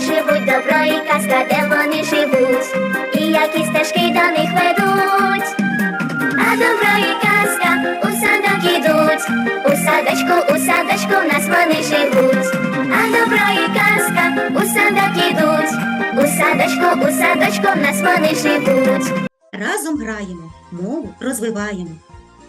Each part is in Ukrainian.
живуть добро і казка, де вони живуть, і які стежки до них ведуть. А добро і казка у садок ідуть, у садочку, у садочку в нас вони живуть. А добро і казка у садок ідуть, у садочку, у садочку в нас вони живуть. Разом граємо, мову розвиваємо.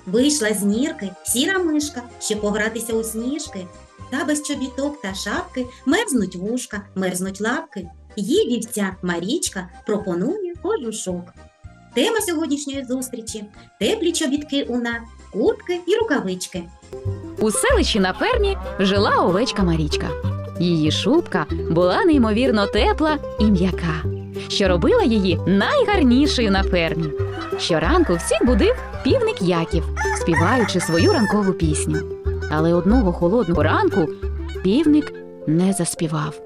Вийшла з нірки сіра мишка, щоб погратися у сніжки. Та без чобіток та шапки мерзнуть вушка, мерзнуть лапки. Їй вівця Марічка пропонує кожушок. Тема сьогоднішньої зустрічі теплі чобітки у нас, куртки і рукавички. У селищі на фермі жила овечка Марічка. Її шубка була неймовірно тепла і м'яка, що робила її найгарнішою на фермі. Щоранку всіх будив півник Яків, співаючи свою ранкову пісню. Але одного холодного ранку півник не заспівав.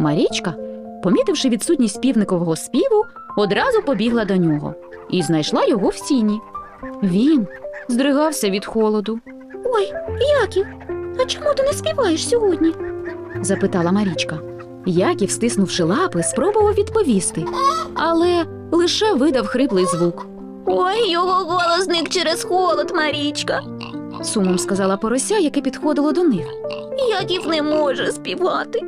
Марічка, помітивши відсутність півникового співу, одразу побігла до нього і знайшла його в сіні. Він здригався від холоду. Ой, Яків, а чому ти не співаєш сьогодні? запитала Марічка. Яків, стиснувши лапи, спробував відповісти, але лише видав хриплий звук. Ой, його голос зник через холод, Марічка, сумом сказала порося, яке підходило до них. Яків не може співати.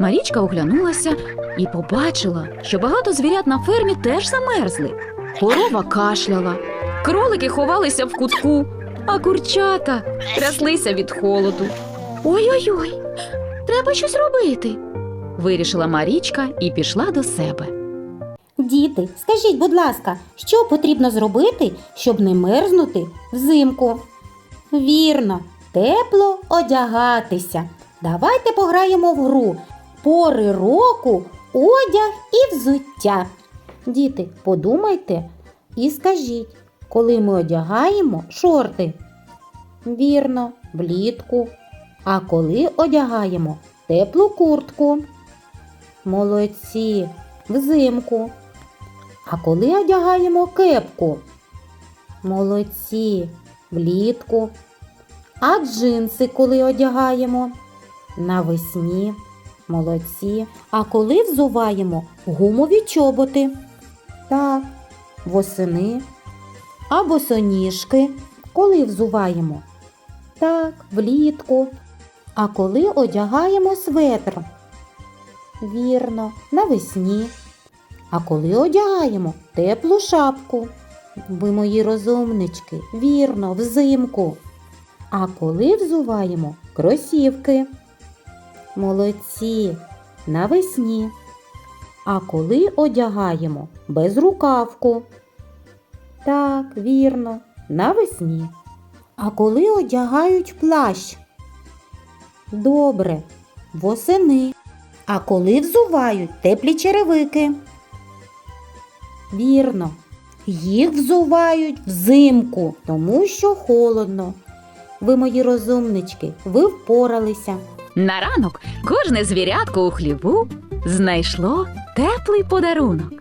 Марічка оглянулася і побачила, що багато звірят на фермі теж замерзли. Корова кашляла, кролики ховалися в кутку, а курчата тряслися від холоду. Ой-ой-ой, треба щось робити. Вирішила Марічка і пішла до себе. Діти, скажіть, будь ласка, що потрібно зробити, щоб не мерзнути взимку? Вірно, тепло одягатися. Давайте пограємо в гру пори року, одяг і взуття. Діти, подумайте і скажіть, коли ми одягаємо шорти? Вірно, влітку. А коли одягаємо теплу куртку? Молодці, взимку. А коли одягаємо кепку? Молодці, влітку. А джинси коли одягаємо? Навесні. Молодці. А коли взуваємо гумові чоботи? Так, восени. А босоніжки коли взуваємо? Так, влітку. А коли одягаємо светр? Вірно, навесні. А коли одягаємо теплу шапку? Ви мої розумнички, вірно, взимку. А коли взуваємо кросівки? Молодці, навесні. А коли одягаємо безрукавку? Так, вірно, навесні. А коли одягають плащ? Добре, восени. А коли взувають теплі черевики? Вірно, їх взувають взимку, тому що холодно. Ви, мої розумнички, ви впоралися. На ранок кожне звірятко у хліву знайшло теплий подарунок.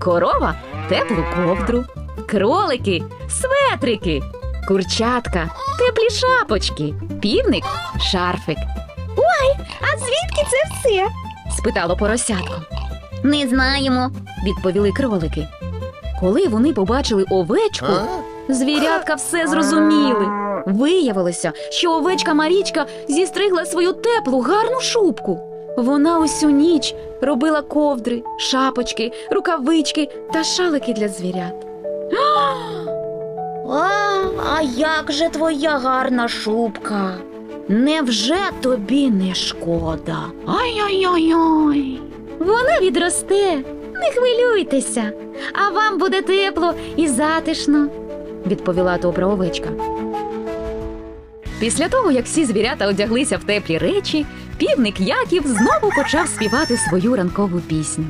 Корова теплу ковдру, кролики светрики, курчатка теплі шапочки, півник шарфик. Ой, а звідки це все? спитало поросятко. Не знаємо, відповіли кролики. Коли вони побачили овечку, звірятка все зрозуміли. Виявилося, що овечка Марічка зістригла свою теплу, гарну шубку. Вона усю ніч робила ковдри, шапочки, рукавички та шалики для звірят. А, а як же твоя гарна шубка? Невже тобі не шкода? Ай-ой-ой-ой. Вона відросте, не хвилюйтеся, а вам буде тепло і затишно, відповіла добра овечка. Після того, як всі звірята одяглися в теплі речі, півник Яків знову почав співати свою ранкову пісню.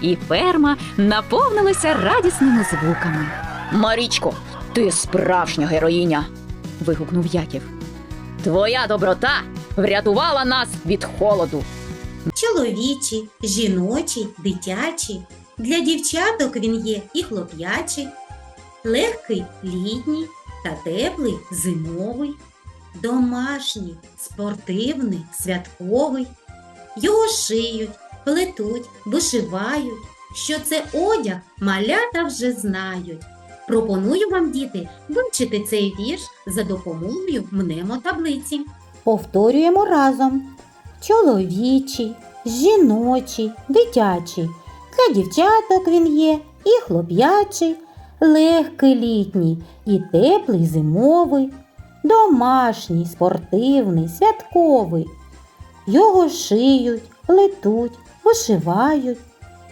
І ферма наповнилася радісними звуками. Марічко, ти справжня героїня. вигукнув Яків. Твоя доброта врятувала нас від холоду. Чоловічі, жіночі, дитячі. Для дівчаток він є і хлоп'ячий, легкий літній та теплий зимовий, домашній, спортивний, святковий. Його шиють, плетуть, вишивають. Що це одяг, малята вже знають. Пропоную вам, діти, вивчити цей вірш за допомогою мнемотаблиці. Повторюємо разом. Чоловічий, жіночий, дитячий. Для дівчаток він є і хлоп'ячий, легкий літній і теплий зимовий, домашній, спортивний, святковий. Його шиють, летуть, вишивають.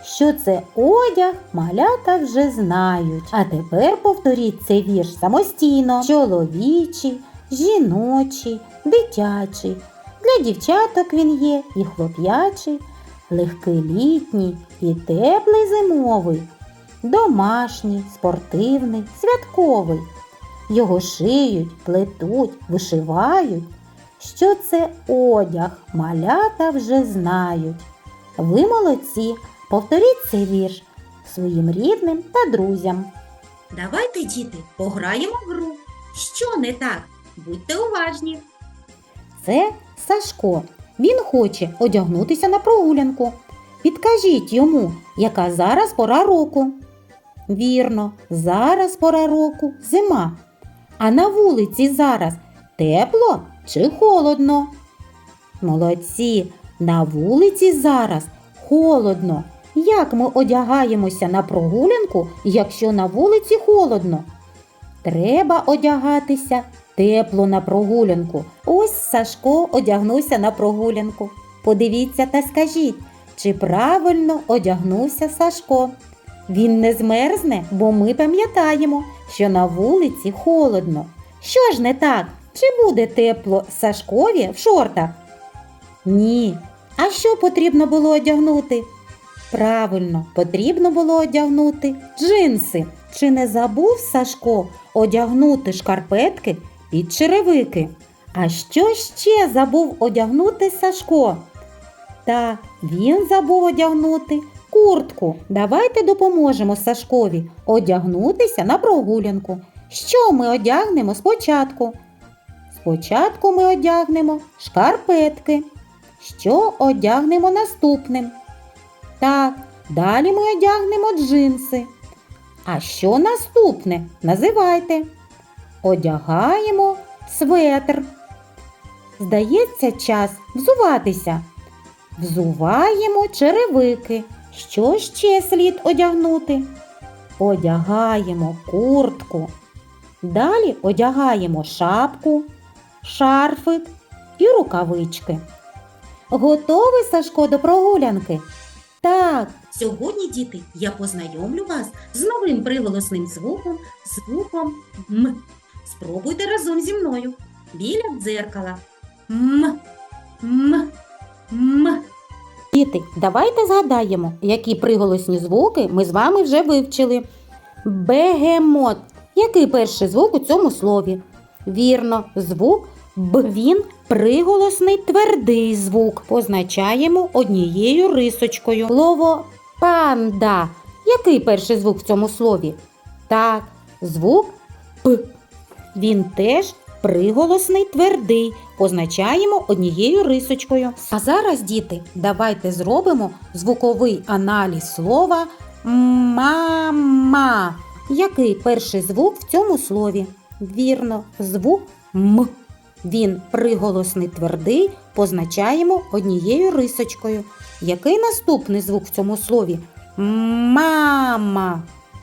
Що це одяг, малята вже знають. А тепер повторіть цей вірш самостійно. Чоловічий, жіночий, дитячий. Для дівчаток він є і хлоп'ячий, легкий літній і теплий зимовий, домашній, спортивний, святковий. Його шиють, плетуть, вишивають. Що це одяг, малята вже знають. Ви молодці, повторіть цей вірш своїм рідним та друзям. Давайте, діти, пограємо в гру. Що не так? Будьте уважні. Це Сашко. Він хоче одягнутися на прогулянку. Підкажіть йому, яка зараз пора року. Вірно, зараз пора року зима. А на вулиці зараз тепло чи холодно? Молодці, на вулиці зараз холодно. Як ми одягаємося на прогулянку, якщо на вулиці холодно? Треба одягатися тепло на прогулянку. Ось Сашко одягнувся на прогулянку. Подивіться та скажіть, чи правильно одягнувся Сашко. Він не змерзне, бо ми пам'ятаємо, що на вулиці холодно. Що ж не так? Чи буде тепло Сашкові в шортах? Ні. А що потрібно було одягнути? Правильно, потрібно було одягнути джинси. Чи не забув Сашко одягнути шкарпетки під черевики? А що ще забув одягнути Сашко? Так, він забув одягнути куртку. Давайте допоможемо Сашкові одягнутися на прогулянку. Що ми одягнемо спочатку? Спочатку ми одягнемо шкарпетки. Що одягнемо наступним? Так, далі ми одягнемо джинси. А що наступне? Називайте. Одягаємо светр. Здається, час взуватися. Взуваємо черевики. Що ще слід одягнути? Одягаємо куртку. Далі одягаємо шапку, шарфик і рукавички. Готовий Сашко до прогулянки? Так, Сьогодні, діти, я познайомлю вас з новим приголосним звуком, звуком М. Спробуйте разом зі мною. Біля дзеркала. М. М. М. Діти, давайте згадаємо, які приголосні звуки ми з вами вже вивчили. Бегемот. Який перший звук у цьому слові? Вірно, звук Б. Він приголосний твердий звук. Позначаємо однією рисочкою. Слово панда. Який перший звук в цьому слові? Так, звук П. Він теж приголосний твердий. Позначаємо однією рисочкою. А зараз, діти, давайте зробимо звуковий аналіз слова мама. Який перший звук в цьому слові? Вірно, звук М. Він приголосний твердий, позначаємо однією рисочкою. Який наступний звук в цьому слові? Мама.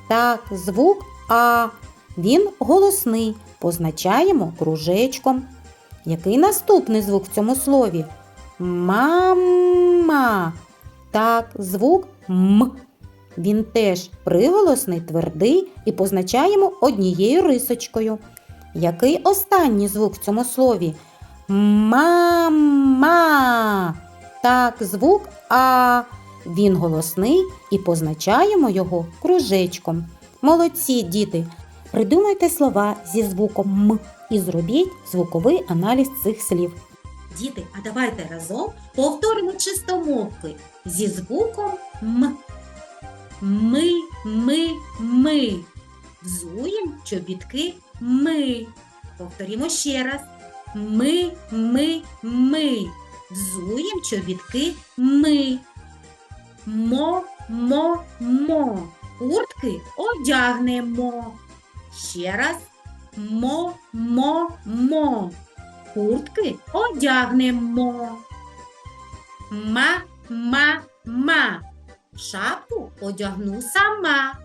Так, звук А. Він голосний, позначаємо кружечком. Який наступний звук в цьому слові? Мама. Так, звук М. Він теж приголосний, твердий і позначаємо однією рисочкою. Який останній звук в цьому слові? Мама. Так, звук А. Він голосний і позначаємо його кружечком. Молодці, діти! Придумайте слова зі звуком М і зробіть звуковий аналіз цих слів. Діти, а давайте разом повторимо чистомовки зі звуком М. Ми, ми, ми. Взуєм чобітки ми. Повторімо ще раз. Ми, ми, ми. взуєм чобітки ми. Мо, мо, мо. Куртки одягнемо. Ще раз. Мо, мо, мо. Куртки одягнемо. Ма, ма, ма. Шапку одягну сама.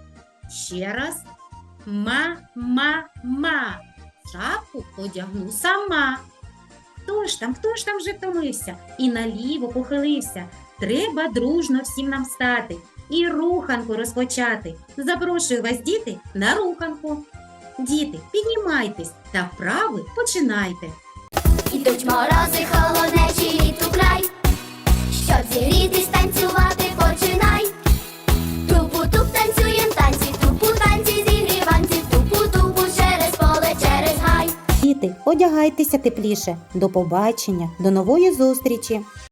Ще раз. Ма, ма, ма. Шапку одягну сама. Хто ж там, хто ж там вже втомився і наліво похилився? Треба дружно всім нам встати і руханку розпочати. Запрошую вас, діти, на руханку. Діти, піднімайтесь та вправи починайте. Ідуть морози, холоднечі літ у край. Щоб зігрітись, танцювати починай. Тупу-туп танцюєм танці, тупу танці зігріванці, тупу-тупу через поле, через гай. Діти, одягайтеся тепліше. До побачення, до нової зустрічі!